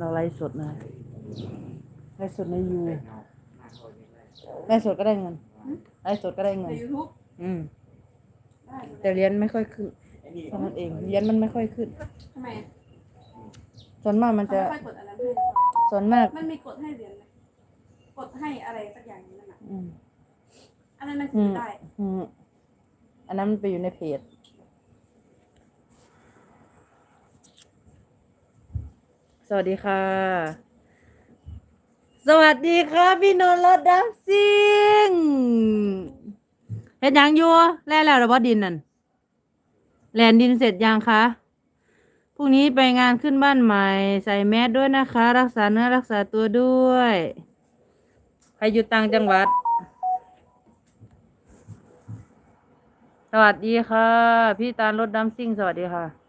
เราไลฟ์สดนะไลฟ์สดในยูไลฟ์สดก็ได้เงินไลฟ์สดก็ได้เงิในนยูทูบอืม ได้แต่เหรียญไม่ค่อยขึ้นเท่านั้นเองเหรียญมันไม่ค่อยขึ้น ทำไมส่วนมากมันเขาจะ ไม่ค่อยกดอะไรให้ส่วนมาก มันมีกดให้เหรียญไหมกดให้อะไรสักอย่างนี้นั่นน่ะอืม อันนั้นมันอืซื้อมได้ อืมอันนั้นมันไปอยู่ในเพจ สวัสดีค่ะ สวัสดีค่ะพี่นนท์รถดัมซิงเฮ็ดหยังอยู่แล่แล้วหรือว่าดินนั่นแลนดินเสร็จยังคะพรุ่งนี้ไปงานขึ้นบ้านใหม่ ใส่แมสด้วยนะคะ รักษาเนื้อรักษาตัวด้วยใครอยู่ต่างจังหวัด สวัสดีค่ะ พี่ตาลรถดัมซิ่ง สวัสดีค่ะ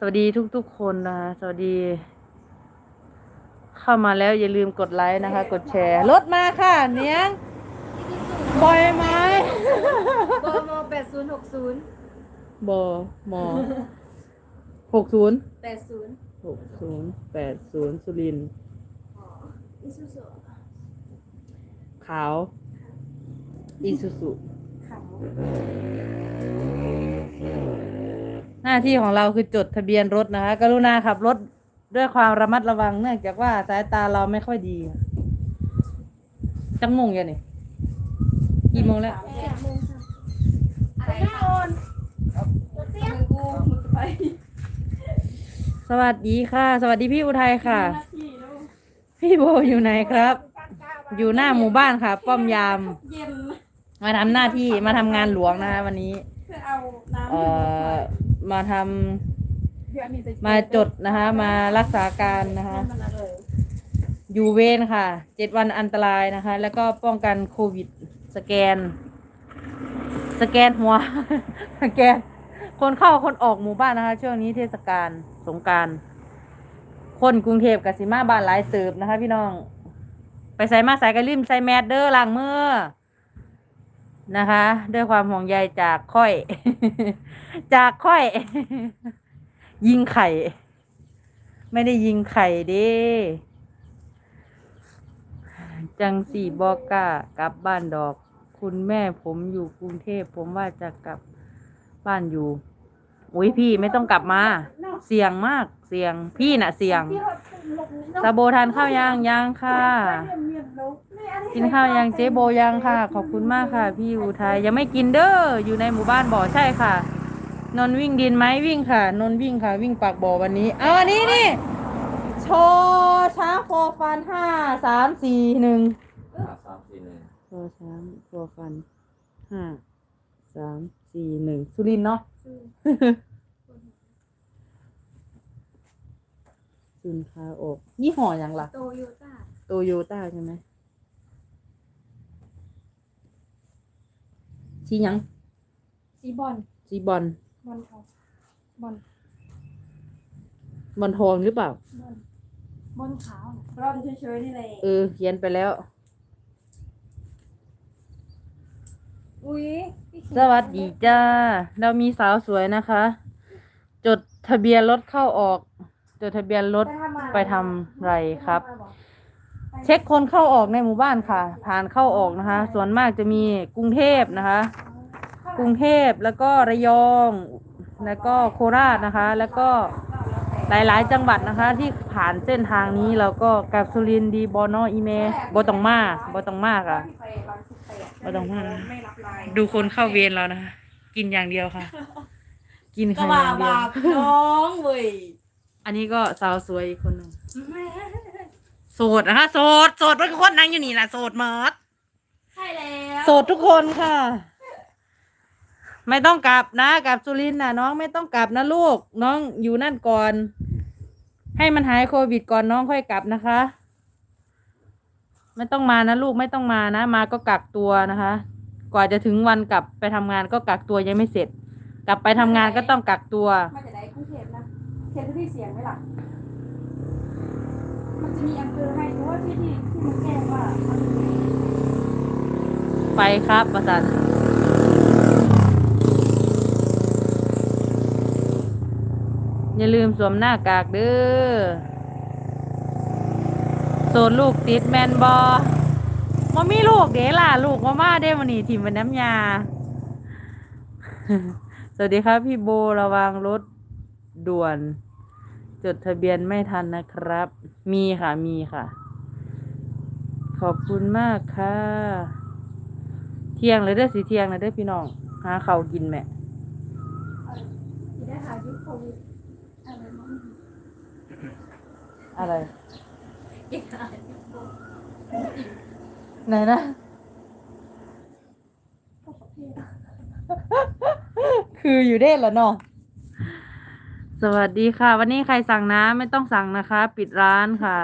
สวัสดีทุกๆคนนะคะสวัสดี เข้ามาแล้วอย่าลืมกดไลค์นะคะ กดแชร์รถมาค่ะ เนียงบอยไหมบมแปดศูนย์หกศูนย์บอมอหกศูนย์แปดศูนย์หกศูนย์แปดศูนย์สุรินทร์อิซูซุขาวอีซูซุขาว หน้าที่ของเราคือจดทะเบียนรถนะคะ กรุณาขับรถด้วยความระมัดระวังเนื่องจากว่าสายตาเราไม่ค่อยดีจังมงยังนี่กี่โมงแล้วเจ็ดโมงค่ะอะไรคะมือกูมือไปสวัสดีค่ะ สวัสดีพี่อุทัยค่ะหน้าที่แล้วพี่โบอยู่ไหนครับ อยู่หน้าหมู่บ้านค่ะ ป้อมยามเย็นมาทำหน้าที่มาทำงานหลวงนะคะวันนี้ เพื่อเอาน้ำเอ่อมาทำเพื่อมีแต่มาจดนะคะ มารักษาการนะคะมันอร่อยอยู่เวรค่ะ เจ็ดวันอันตรายนะคะ แล้วก็ป้องกันโควิด สแกน สแกนหัว สแกน คนเข้าคนออกหมู่บ้านนะคะ ช่วงนี้เทศกาลสงกราร คนกรุงเทพกับสิมาบ้านหลายเติบนะคะ พี่น้อง ไปใส่มาใส่กระลิ่มใส่แมสเด้อล้างมือ นะคะ ด้วยความห่วงใยจากค่อย จากค่อย ยิงไข่ ไม่ได้ยิงไข่เด้จังสี่บอกล้ากลับบ้านดอก คุณแม่ผมอยู่กรุงเทพผมว่าจะกลับบ้านอยู่อุ้ยพี่ไม่ต้องกลับมา เสี่ยงมากเสี่ยงพี่น่ะเสี่ยงตาโบทานข้าวยังยังค่ะ กินข้าวยังเจ๊โบยังค่ะ ขอบคุณมากค่ะ พี่อุทัยยังไม่กินเด้ออยู่ในหมู่บ้านบ่อใช่ค่ะ นนท์วิ่งดินไหมวิ่งค่ะ นนท์วิ่งค่ะ วิ่งปากบ่อวันนี้เอาอันนี้นี่โชว์ช้างโฟร์ฟันห้าสามสี่หนึ่งห้าสามสี่หนึ่งโชว์ช้างโฟร์ฟันห้าสามสี่หนึ่งสุรินทร์เนาะสินค้าออกยี่ห้ออย่างล่ะโตโยต้าโตโยต้าใช่ไหม สีหยังสีบอลสีบอลบอลทองบอลบอลทองหรือเปล่า บอลบอลขาวน่ะร่อนเฉยๆนี่แหละเออเขียนไปแล้ว อุ้ยพี่เขียนสวัสดีจ้า เรามีสาวสวยนะคะ จดทะเบียนรถเข้าออก จดทะเบียนรถไปทำอะไรไปทำไรครับ เช็คคนเข้าออกในหมู่บ้านค่ะ ผ่านเข้าออกนะคะ ส่วนมากจะมีกรุงเทพนะคะ กรุงเทพแล้วก็ระยอง แล้วก็โคราชนะคะ แล้วก็หลายๆ จังหวัดนะคะ ที่ผ่านเส้นทางนี้เราก็กับสุรินทร์ดีบอนออีเมบอตองมาบอตองมากอะไม่ต้องมาไม่รับไลน์ดูคนเข้าเวรเรานะคะกินอย่างเดียวค่ะ กินก็ข้าวอบาย่างเดียวบาน้องเว้ยอันนี้ก็สาวสวยอีกคนหนึ่ง โสดนะคะโสดโสดเป็นคนนั่งอยู่นี่แหละโสดเมิดใช่แล้วโสดทุกคนค่ะ ไม่ต้องกลับนะกลับสุรินทร์นะน้องไม่ต้องกลับนะลูก น้องอยู่นั่นก่อน ให้มันหายโควิดก่อนน้องค่อยกลับนะคะ ไม่ต้องมานะลูกไม่ต้องมานะ มาก็กักตัวนะคะ กว่าจะถึงวันกลับไปทำงานก็กักตัวยังไม่เสร็จ กลับไปทำงานก็ต้องกักตัวมาจากไหนกรุงเทพนะเขตที่เสียงไหมล่ะมัน จะมีอำเภอให้เพราะว่าที่ที่ที่มันแจ้งว่าไปครับประสันอย่าลืมสวมหน้ากากเด้อดลูกติดแมนบอมามีลูกเด้ล่ะ ลูกมามาได้วันนี้ทีมเป็นน้ำยา สวัสดีครับพี่โบระวังรถด่วน จดทะเบียนไม่ทันนะครับ มีค่ะมีค่ะ ขอบคุณมากค่ะ เที่ยงเลยเด้อสิเที่ยงเลยเด้อพี่น้อง หาข้าวกินแม่ที่ได้หายุคโควิดอะไรมั้งอะไรอีกหายุคโควิดไหนนะก็ประเภทคืออยู่ได้แล้วเนาะ สวัสดีค่ะ วันนี้ใครสั่งน้ำไม่ต้องสั่งนะคะ ปิดร้านค่ะ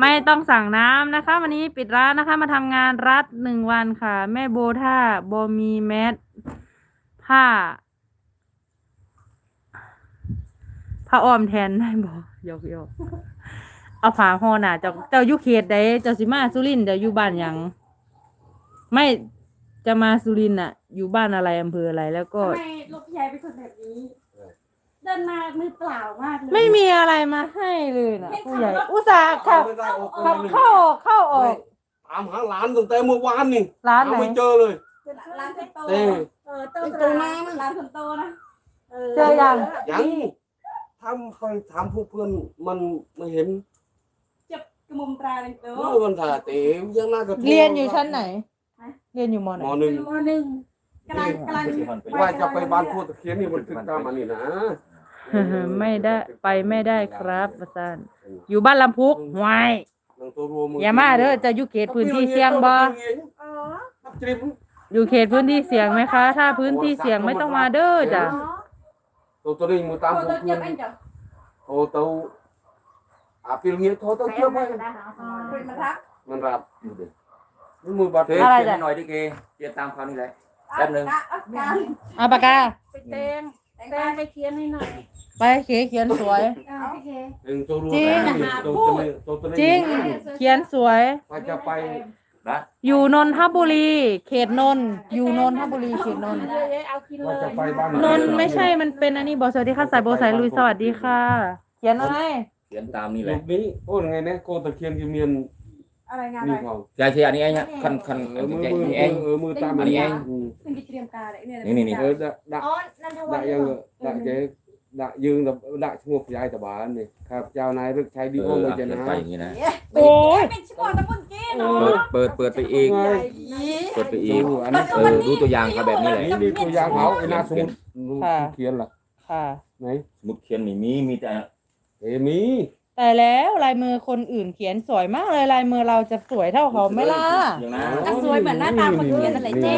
ไม่ต้องสั่งน้ำนะคะ วันนี้ปิดร้านนะคะ มาทำงานรัดหนึ่งวันค่ะ แม่โบท่าโบมีแมสผ้าผ้าอ้อมแทนได้บอยกยกเอาผ้าห่อหน่าเจ้าเจ้าอยุเขตใดเจ้าสิมาสุรินทร์เดี๋ยวอยู่บ้านหยังไม่จะมาสุรินทร์อะ อยู่บ้านอะไรอำเภออะไรแล้วก็ ทำไมลูกพี่ใหญ่เป็นคนแบบนี้ เดินมามือเปล่ามากเลยไม่มีอะไรมาให้เลยนะผู้ใหญ่ อุตส่าห์ขับไม่ได้ออกขับเลยเข้าออกเข้าออกตามหาหลานตั้งแต่เมื่อวานนี่ร้านไหนหไม่เจอเลย ร้านคนโตเต้เออโตโตมามันร้านคนโตนะเจอยัง ยังทำคอยถามพวกเพื่อนมันไม่เห็นจับกระมุมตราเลยโตเมื่อวันถ่าเต๋ยังน่ากระทเรียนอยู่ชั้นไหน เรียนอยู่มไหนมหนึ่งมหนึ่งกำลังกำลังว่าจะไปบ้านพูดตะเคียนนี่มันถึงตามอันนี้นะ ไม่ได้ไปไม่ได้ครับประสานอยู่บ้านลำพุกหวายนั่งตัวรวมอย่ามาเด้อจะอยู่เขตพื้นที่เสี่ยงบ่อ๋อจริบอยู่เขตพื้นที่เสี่ยงไหมคะ ถ้าพื้นที่เสี่ยงไม่ต้องมาเด้อจ้ะตัวตัวนี้มือตามโตพวกโตเพื่จัอบนอันจ้ะโทรเตาอาปิลเงี้ยโทรเตาเชื่อไหมเป็นมาทักมันรับนี่มือบาดเทเจ็บอะไรเขียนจ้ะให้หน่อยดิเกเขียนตามคำนี้แหละแป๊บนึงการเอาปากกาไปเตง แตงไปเขียนให้หน่อยไปเขเขียนสวย เอาโอเคหนึ่งตัวรวมจริงตัวตัวนี้ตัวตัวนี้จริง เขียนสวย ว่าจะไปนะอยู่นนทบุรี เขตนนท์อยู่นนทบุรีเขตนนท์เอากินเลว่ายจะไปบ้านนนท์ไม่ใช่มันเป็นอันนี้บอกสวัสดีค่ะสายโบสายลุยสวัสดีค่ะ เขียนอะไรเขียนตามนี่แหลูละกนี้โอ้ยไงเนี่ยโกตะเคียนกิเมียน อะไรงานนี่อะไรเขาใช่ใช่อันนี้เองเนี่ยคันคันเออัอนมือนี้มือเองเออมือตามอันนี้เองอืมซึ่งกิจเตรียมการเนี่ยนี่นี่นี่เออดะดะอ๋อนันทวัดะฒน์ยังดะเจ๊ดะยืงดะดะชงกยายตะบานนี่ครับเจ้านายรึกชัยดีเอโอ้อยเลยเขีจะยนนะไปอย่างนี้นะโอ้ยเป็นชิบอนตะปุ่นเก้เนาเปิดะเปิดเปิดไปอีกไงเปิดไปอีกดูอันนี้เออดูตัวอย่างเขาแบบนี้แหละ นี่นี่ตัวยางเขาไอ้หนาสมุดค่ะ เขียนล่ะค่ะ ไหน สมุดเขียนไม่มีมีแต่เอมี แต่แล้วลายมือคนอื่นเขียนสวยมากเลยลายมือเราจะสวยเท่าเขาไหม่ล่ะอย่างนั้นอะสวยเหมือนหน้าตาคนเขียนนั่นแหละเจ๊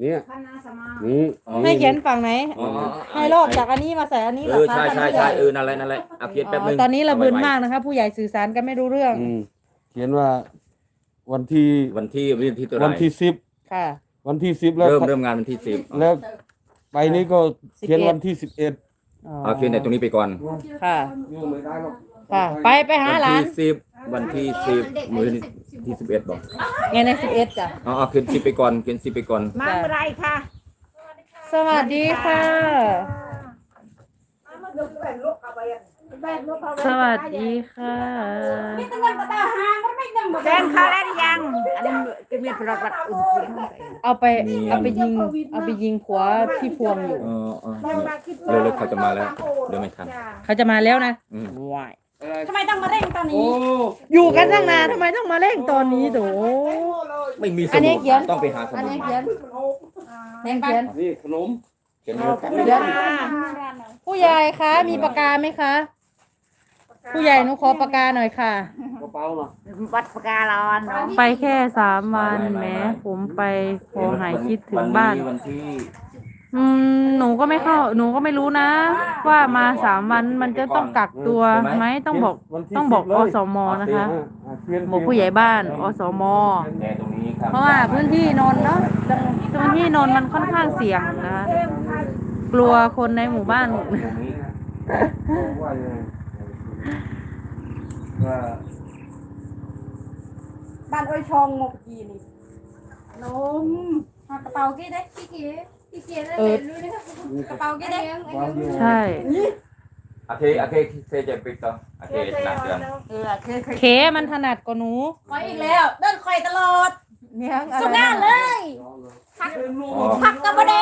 เนี่ยพันนาสมานี่ให้เขียนฝั่งไหน อ๋อให้ลอกจากอันนี้มาใส่อันนี้เหรเอออคะใช่ใช่ใช่เออนั่นแหละนั่นแหละเอาเขียนแป๊บนึงตอนนี้ระบืนเอไว้มากนะคะ ผู้ใหญ่สื่อสารกันไม่รู้เรื่องอืมเขียนว่าวันที่วันที่วันที่ตัวไหวันนที่สิบค่ะ วันที่สิบแล้ว เริ่มเริ่มงานวันที่สิบแล้วไปนี้ก็เขียน11วันที่สิบเอ็ดอ๋อเอาเขียนในตรงนี้ไปก่อน ค่ะ ยุ่งไม่ได้หรอก ค่ะ ไปไปหาวันหลานที่สิบวันที่สิบมือที่สิบเอ็ดบอกไงในสิบเอ็ดจ้ะ เอาเอาเขียนสิบไปก่อนเขียนสิบไปก่อน มาเมื่อไรค่ะ สวัสดีค่ะแบนลูกเขาสวัสดีค่ะไม่ต้องเงินกระตาหางก็ไม่เงินหมดแจ้งเขาแล้วหรือยัง อันนี้จะมีประวัติอุ่นเอาไปเอาไปยิง เอาไปยิงผัวพี่พวงอยู่ เออเออเร็วๆเขาจะมาแล้วเดี๋ยวไม่ทันเขาจะมาแล้วนะอืมว้าย ทำไมต้องมาเร่งตอนโอ้นี้ อยู่กันตั้งนานทำไมต้องมาเร่งตอนนี้โถ ไม่มีสอันนี้มุดเขียน ต้องไปหาสอันมุดนี้เขียนเขียนเขียน นี่ขนมเขียนเร็วเดี๋ยว ผู้ใหญ่คะมีปากกาไหมคะ ผู้ใหญ่หนูขอปากกาหน่อยค่ะ กระเป๋าล่ะวัดปกาลอนเนาะไปแค่สามวันแหม้ผมไปขอหายคิดถึงบ้าน วันที่ อืมหนูก็ไม่เข้า หนูก็ไม่รู้นะ ว่ามาสามวันมันจะต้องกักตัวไหมต้องบอกวันที่ต้องบอกสิอเลยสมนะคะอะเขียนบอกผู้ใหญ่บ้านอสมแต่ตรงนี้ครับเพราะว่าพื้นที่นนท์เนาะพื้นที่นนท์มันค่อนข้างเสี่ยงนะคะกลัวคนในหมู่บ้านตรงนี้ว่ายังไงว่าบ้านอ้อยชองงกกีนี่นมหากระเป๋ากี้ได้พี่เก๋ พี่เก๋ได้เออรู้เลยค่ะกระเป๋ากี้ได้วางอยู่ใช่โอเคโอเคเซจะปิดต่อโอเคหนักเดือนเออเคยเคยเคมันถนัดกว่าหนูคอยอีกแล้วเดินคอยตลอดเนี่ยอะไรสุดงานเลยอ๋อผักกระบะเด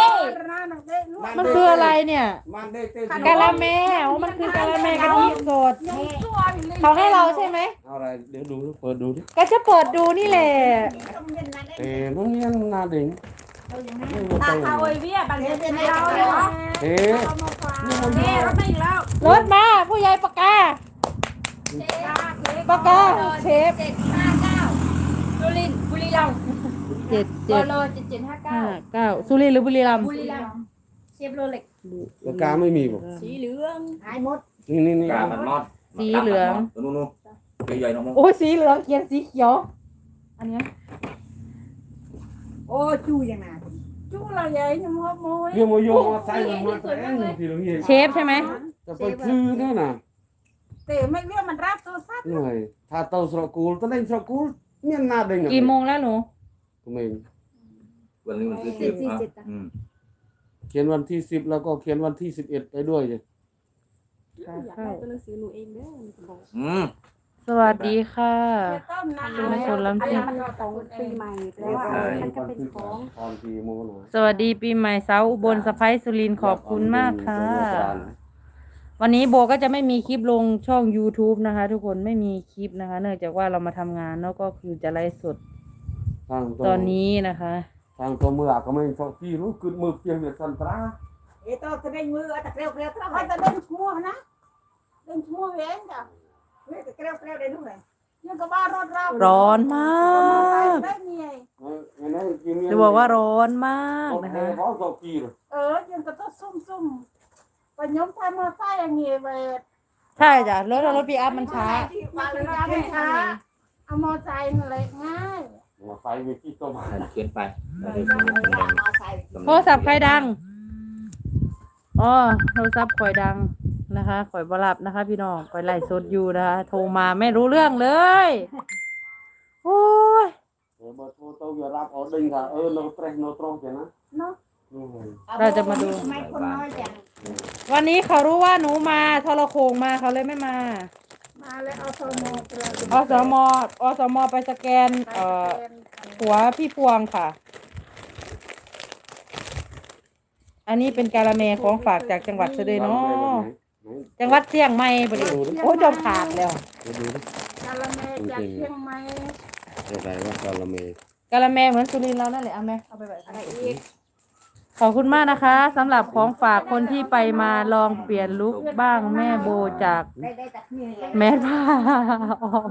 มันคืออะไรเนี่ยมันได้เต้นกะละแมโอ้มันคือกะละแมกะทิสดเขาให้เราใช่ไหมเอาอะไรเดี๋ยวดูเปิดดูดิก็จะเปิดดูนี่แหละเอ๊ะมันยังนาดิ่ง ตาคาโอยเวียบางทีเป็นเราเลยเอ๊ะเน่รถไม่อีกแล้วรถมาผู้ใหญ่ปากกาปากกาเชฟเจ็ดห้าเก้าสุรินทร์บุรีรัมย์เจ็ดโลเจ็ดโลเจ็ดเจ็ดห้าเก้าห้าเก้าสุรินทร์หรือบุรีรัมย์บุรีรัมย์เชฟโรเล็กปากกาไม่มีบ่สีเหลืองหายหมดนี่นี่นี่กามันมอดสีเหลืองนู่นนู่นใหญ่ๆน้องมงโอ้ยสีเหลืองเขียนสีเขียวอันเนี้ยโอ้จูยังไง chú là vậy nhưng mà môi เรียกมาโยงมาใส่ลงมาแต่งพี่ลุงเฮียเชฟใช่ไหม จะไปซื้อเนี่ยนะ để mấy đứa mình ráp xô sát หน่อยถ้าเตาสระกูลตอนนี้สระกูลเนี่ยนาดิ่งกี่โมงแล้วหนูก็ไม่วันนี้มันคือสิบอะอืมเขียนวันที่สิบแล้วก็เขียนวันที่สิบเอ็ดไปด้วยเลยขาเข้าตัวหนังสือหนูเองเด้ออืม สวัสดีค่ะ cái tôm เป็น nào คนล้ำอันซิ่นี้งมันของปีใหม่แล้วว่ามันก็เป็นของตอนกี่โมงนะสวัสดีปีใหม่เสาอุบลสะพ้ายสุรินทร์ขอบคุณมากค่ะ วันนี้โบก็จะไม่มีคลิปลงช่อง YouTube นะคะ ทุกคนไม่มีคลิปนะคะ เนื่องจากว่าเรามาทำงานแล้วก็คือจะไลฟ์สดทางตอนนี้นะคะ ทางตัวเมื่อก็ไม่สอบที่รู้คือมือเพียงเดียวสันตรา เอโต้จะได้มือตะเกลียวเกลียวเท่าไหร่ thôi ta đến mua nè đến mua về anh cả ตะเกลียวเกลียวได้ด้วย nhưng có ba rốt rau ร้อนมาก đấy nhỉ จะบอกว่าร้อนมากโอนะเคคะเขาสอบกี่เลย ờ nhưng có tốt sum sum và nhóm thay mua tay là nhỉ về ใช่จ้ะรถรถปีอัพมันช้า mà cái ra bên ช้าเอามอไซค์นั่นแหละง่ายมาใส่วิธีตัวมาเขียนไปแล้วเดี๋ยวส่งให้คุณแดงมอไซค์โทรศัพท์ใครดัง อ๋อโทรศัพท์ข่อยดัง นะคะข่อยบรับนะคะ พี่น้องข่อยไล่สดอยู่นะคะโทรมาไม่รู้เรื่องเลยโอ้ยเดี๋ยวเบอร์โทรตัวอย่ารับออดิ้งค่ะเออโนเตรโนตรงเจ้านะเนาะอืมเราจะมาดู ทำไมคนน้อยจัง วันนี้เขารู้ว่าหนูมาทรโคงมาเขาเลยไม่มามาแล้วเอาโซโมไปเลยอสมอสมไปสแกน เอ่อหัวพี่พวงค่ะ อันนี้เป็นการาเมของฝากจากจังหวัดเสดยเนาะ จังหวัดเชียงใหม่บไดีโอ้ยจมขาดแล้วเดี๋ยวดูดิกาละเมจากเชียงใหม่อะไรว่ากาละเมกาละแมเหมือนสุรินทร์เรานั่นแหละเอาไหมเอาไปแบบอะไรอีกขอบคุณมากนะคะสำหรับของฝากคนที่ไปมาลองเปลี่ยนลุคบ้างแม่โบจากได้ได้จากนี่แหละแมสผ้าอ้อม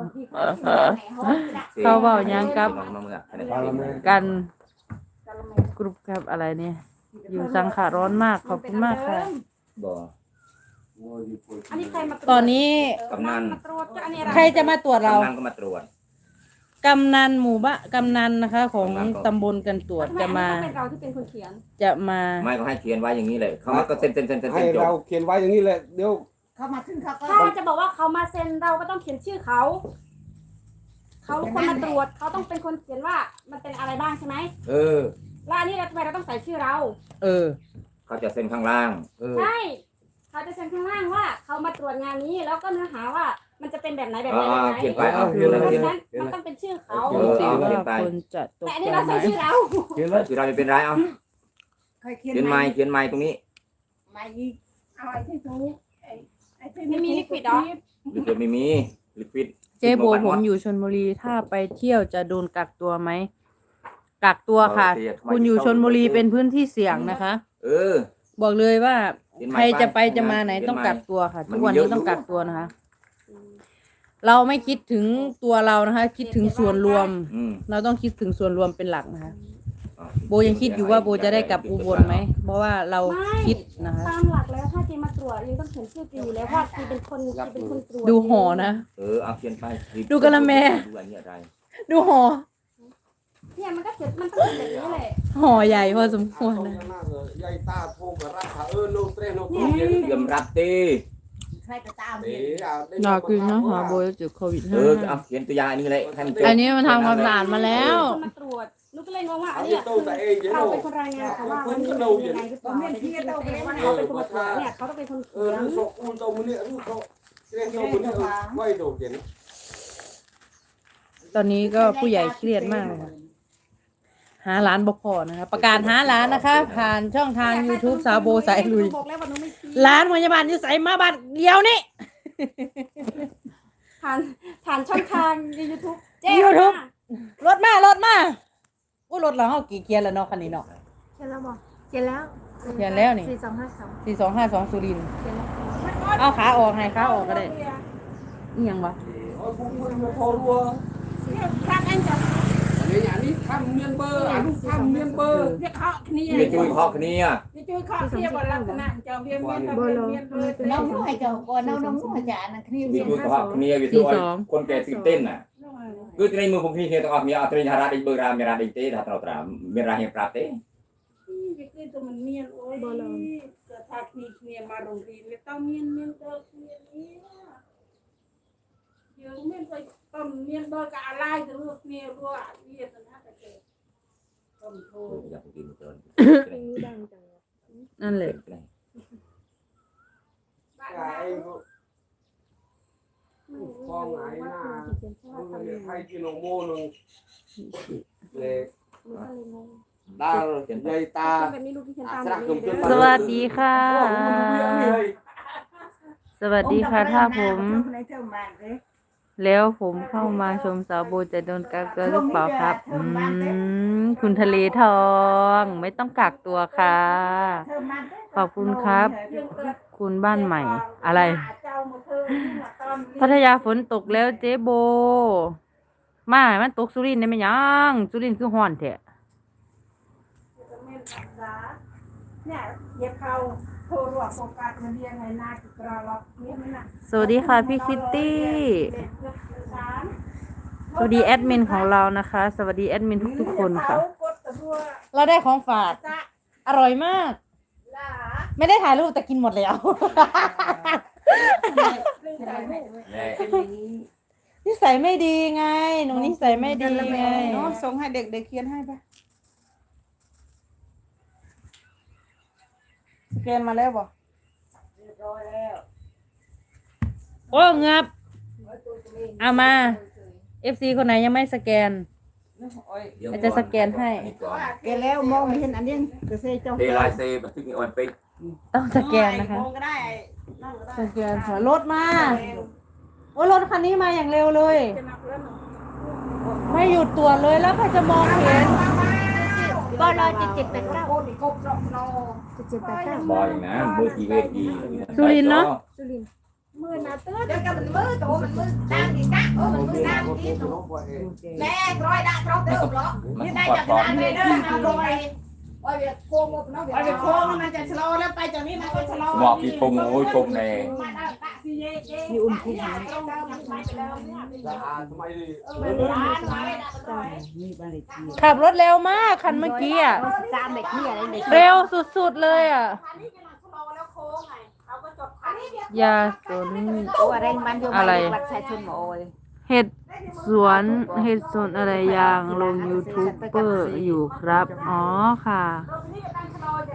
เขาเว้าหยังกับน้องน้องเมื่อให้ได้กาละเมกันกาละเมกรุ๊ปครับอะไรเนี่ยอยู่สังขาร้อนมากขอบคุณมากค่ะ บ่ อันนี้ใครมาตอนนี้กำนัน มาตรวจจะอันนี้อะไรใครจะมาตรวจเรา กำนันก็มาตรวจ กำนันหมู่บ้านกำนันนะคะ ของตำบลกันตรวจจะมาเป็นเราที่เป็นคนเขียนจะมา ไม่ก็ให้เขียนไว้อย่างนี้เลยเขาก็เซ็นเซ็นเซ็นเซ็นให้เซ็นจบเราเขียนไว้อย่างนี้แหละเดี๋ยวเข้ามาขึ้นเขาก็ ถ้าจะบอกว่าเขามาเซ็นเราก็ต้องเขียนชื่อเขาเขาคนมาตรวจเขาต้องเป็นคนเขียนว่ามันเป็นอะไรบ้างใช่ไหมเออ แล้วอันนี้เราทำไมเราต้องใส่ชื่อเรา เออ เขาจะเซ็นข้างล่าง เออ ใช่ เขาจะเซ็นข้างล่างว่าเขามาตรวจงานนี้แล้วก็เนื้อหาว่ามันจะเป็นแบบไหนแบบไหนอ่าแบบไหนเขียนไปเอาเพเขียนเลยราะเขียนฉะเลนั้ยนมันต้องเป็นชื่อเขาดูสิว่าคนจะตกแต่อันใจนี้เราไหมใส่ชื่อเราเขียนเลยที่เราจะเป็นไรเอาเขียนไม้เขียนไม้ตรงนี้ไม่อีกเอาไอ้ที่ถูกไอ้ไอ้ที่ไม่มีลิควิดเหรอลิควิดไม่มีลิควิด เจ๊โบผมอยู่ชนบุรีถ้าไปเที่ยวจะโดนกักตัวไหมกักตัวค่ะคุณอยู่ชนบุรีเป็นพื้นที่เสี่ยงนะคะ เออ บอกเลยว่าเขียนไม้ใครจะไปไปจะมาไหนเขียนต้องไม้กักตัวค่ะ มันทุกวันมีเยนี้อะ ต้องอยู่กักตัวนะคะ เราไม่คิดถึงตัวเรานะคะ คิดถึงส่วนรวม อืมเราต้องคิดถึงส่วนรวมเป็นหลักนะคะอะโบยังคิดอยู่ว่าโบจะได้กลับอุบลไหมเพราะว่าเราไม่คิดนะคะ ตามหลักแล้วถ้าจีมาตรวจยังต้องเขียนชื่อจีอยู่แล้วเพราะจีเป็นคนจีเป็นคนตรวจดูหอนะ เออเอาเขียนไปดูกะละแม ดูอันนี้อะไรดูหอ เนี่ยมันก็เขียนมันต้องเป็นแบบนี้แหละหอใหญ่พอสมควรนะยายตาโทรมารับค่ะเออโนเตรโนตรเตรียมรับตีใครก็ตามเดี๋ยวเอาได้อยากกินนะหาโบยจุดโควิดเออเอาเขียนตัวยาอันนี้เลยให้มันจบอันนี้มันทำความสะอาดมาแล้วคนมาตรวจนุกก็เลยงงว่าอัเอานที่เนี้ยตู้แต่เองเดี๋ยวเราเราเป็นคนรายงานเขาว่าวันนี้เป็นยังไงหรือเปล่าแต่ที่จริงแล้วว่าเขาเป็นคนมาตรวจเนี่ยเขาต้องเป็นคนเอเขีอยนลูกโซ่อุ้มตัวมันเนี่ยลูกเขาเรียกตัวมันเนี่ยไว้โดดเด่นตอนนี้ก็ผู้ใหญ่เครียดมากเลยค่ะ หาร้านบพอนะคะ ประกาศหาร้านนะคะ ผ่านช่องทาง YouTube สาวโบสายลุย บอกแล้วว่าหนูไม่ชี้ร้านพยาบาลอยู่ใส่มาบ้านเดียวนี่ ผ่านผ่านช่องทางในยูทูบ YouTube รถมารถมาอู้รถเราเฮากี่เกียร์แล้วเนาะคันนี้เนาะ เขียนแล้วบอกเขียนแล้วเขียนแล้วนี่ สี่สองห้าสองสี่สองห้าสองสุรินทร์เขียนแล้วเอาขาออกให้ขาออกก็ได้นี่ยังวะ โอ้ยผู้คนมาโทรรัวพระอันจะ อันนี้อันนี้ทำเมียนเบอร์อันนี้ทำเมียนเบอร์ เรียกเขานี่ เดี๋ยวช่วยเคาะคนนี้อ่ะ จะช่วยเขาเรียกว่าลักษณะเจ้าเวียนเวียนเวียนเวียนเวียน น้องนุ่งให้เจ้าก่อนน้องนุ่งให้เจ้าอันนั้นคลิป เดี๋ยวช่วยเคาะคนนี้เดี๋ยวช่วยคนแก่ตื่นเต้นน่ะគឺត្រីមើលពុំគ្នាគ្នាទាំងអស់គ្នាអត់ត្រីហារ៉ាដេញបើរ៉ាមានរ៉ាដេញទេថាត្រូវត្រាមានរ៉ាហ៊ានប្រាប់ទេ វាគឺតែមិនមានអូយក៏ថាគ្នាគ្នាមកโรงเรียนវាต้องមានមានទៅគ្នានេះ យើងមានទៅតំមានបើក៏អាឡាយទៅរស់គ្នារស់អាវាទៅណាតែគេតំធូ อยากกินเกิน นั่นแหละ បាក់ ไอ้ก็ฟ้องไอ้หน้ามึงเนี่ยใครกินโอโม่หนึ่งเลยดาใหญ่ตา แบบนี้ลูกที่ฉันตาม สระกึ่มจน สวัสดีค่ะ โอ้โหมันเรื่องนี่เลย สวัสดีค่ะถ้าผม แล้วผมเข้ามาชมสาวโบจะโดนกักตัวหรือเปล่าครับ อืม คุณทะเลทอง ไม่ต้องกักตัวค่ะ ขอบคุณครับ คุณบ้านใหม่ อะไร พัทยาฝนตกแล้วเจ๊โบ มามันตกสุรินทร์ได้ไหมยังสุรินทร์คือฮ้อนแท้จะเม่นศึกษาเนี่ยเย็บเขา โทรรวมโอกาสมาเรียนให้นาจิตราล็อกนี่มันน่ะสวัสดีค่ะพี่คิตตี้ สวัสดีแอดมินของเรานะคะ สวัสดีแอดมินทุกๆคนค่ะ เราได้ของฝาก อร่อยมาก ไม่ได้ถ่ายรูปแต่กินหมดแล้ว นิสัยไม่ดีไง หนูนิสัยไม่ดีไงน้องส่งให้เด็กเด็กเขียนให้ปะ สแกนมาแล้วบ่โอ้เงับ เอามา FC คนไหนยังไม่สแกนอาจจะสแกนให้แกแล้วมองไม่เห็นอันนี้ก็เซ่เจ้าเทลายเซบันทึกออนไปต้องสแกนนะคะมองก็ได้นั่งก็ได้สแกนค่ะรถมา โอ้รถคันนี้มาอย่างเร็วเลย จะนับแล้วหนูไม่หยุดตรวจเลยแล้วใครจะมองเห็นก็ รอเจ็ดเจ็ดแปดเก้าโคตรกบรอบนอเจ็ดเจ็ดแปดเก้าบ่อยนะเบอร์กี่เวทีสุรินทร์เนอะสุรินทร์มือนะเตื้อเดี๋ยวกันมันมือโตมันมือตั้งดีกะโอ้มันมือตั้งดีโตแม่ร้อยได้ครบเดิมหรอมันนี่ได้กอดจากก่อนนั้นเลยเด้อเอาลงไปโอ้ยโค้งหมดเนาะไปโค้งมันจะชะลอแล้วไปจากนี้มันก็ชะลอหมอกกี่ชมโอ้ยชมในมาได้ตะซีเย่เย่นี่อุ้มคุ้มตรงนั้นมันไปแล้วเนี่ยทำไมเออ มันร้านไว้ได้ก็ได้ขับรถเร็วมากคันเมื่อกี้อะตามเด็กนี่อะไรเด็กเร็วสุดๆเลยอะคันนี้จะมาชะลอแล้วโค้งไงเขาก็จบคันนี้ยาสน ตัวอะไรมันอยู่อะไรวัดชายชนโอ้ยเห็ดสวนเห็ดสวนอะไรยางลงยูทูบเบอร์อยู่ครับ อ๋อค่ะ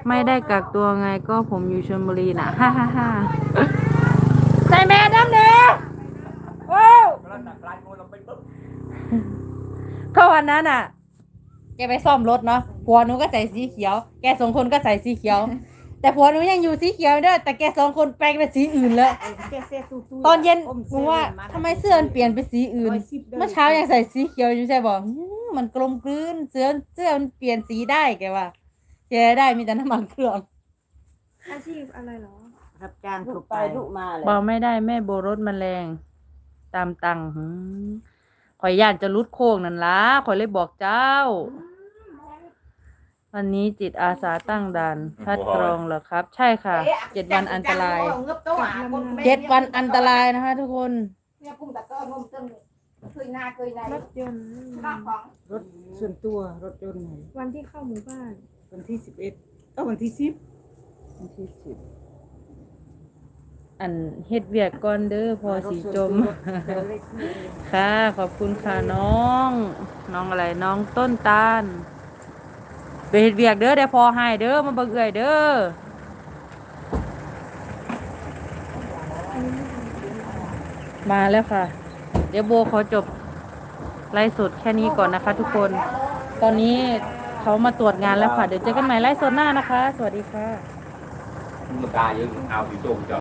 ไม่ได้กักตัวไงก็ผมอยู่ชลบุรีนะฮ่าฮ่าฮ่าใส่แมสน้ำเนียว้าว ก็วันนั้นอะ แกไปซ่อมรถเนาะผัวหนูก็ใส่สีเขียว แกสองคนก็ใส่สีเขียว แต่ผัวหนูยังอยู่สีเขียวเด้อแต่แกสองคนแปลงเป็นสีอื่นแล้วตอนเย็นหนูว่าทำไมเสื้อมันเปลี่ยนเป็นสีอื่น เมื่อเช้ายังใส่สีเขียวอยู่ใช่บอกมันกลมกลืนเสื้อเสื้อมันเปลี่ยนสีได้แกว่าแกได้มีแต่น้ำมันเครื่องอาชีพอะไรเหรอรับจ้างถูกไปลูกมาเลยบอกไม่ได้แม่โบรถมันแรง ตามตังหืม ข่อยย่านจะรุดโค้งนั่นล่ะข่อยเลยบอกเจ้า วันนี้จิตอาสาตั้งด่านคัดกรองเหรอครับ ใช่ค่ะเจ็ดวันอันตราย เจ็ดวันอันตรายนะคะ ทุกคนเนี่ยกุ้งตะก้องมตึ้งเคยหน้าเคยในรถยนต์ข้าวของรถส่วนตัวรถยนต์ไหนวันที่เข้าหมู่บ้าน วันที่สิบเอ็ดก็วันที่สิบวันที่สิบ อันเฮ็ดเวียกก่อนเด้อพอสีจม ค่ะ ขอบคุณค่ะน้อง น้องอะไรน้องต้นตาลไปเฮ็ดเวียกเด้อได้พอให้เด้อมาเบิ่งเอื้ยเด้อมาแล้วค่ะ เดี๋ยวโบขอจบไลฟ์สดแค่นี้ก่อนนะคะ ทุกคน ตอนนี้เขามาตรวจงานแล้วค่ะ เดี๋ยวเจอกันใหม่ไลฟ์สดหน้านะคะ สวัสดีค่ะ มึออาสีส้ะ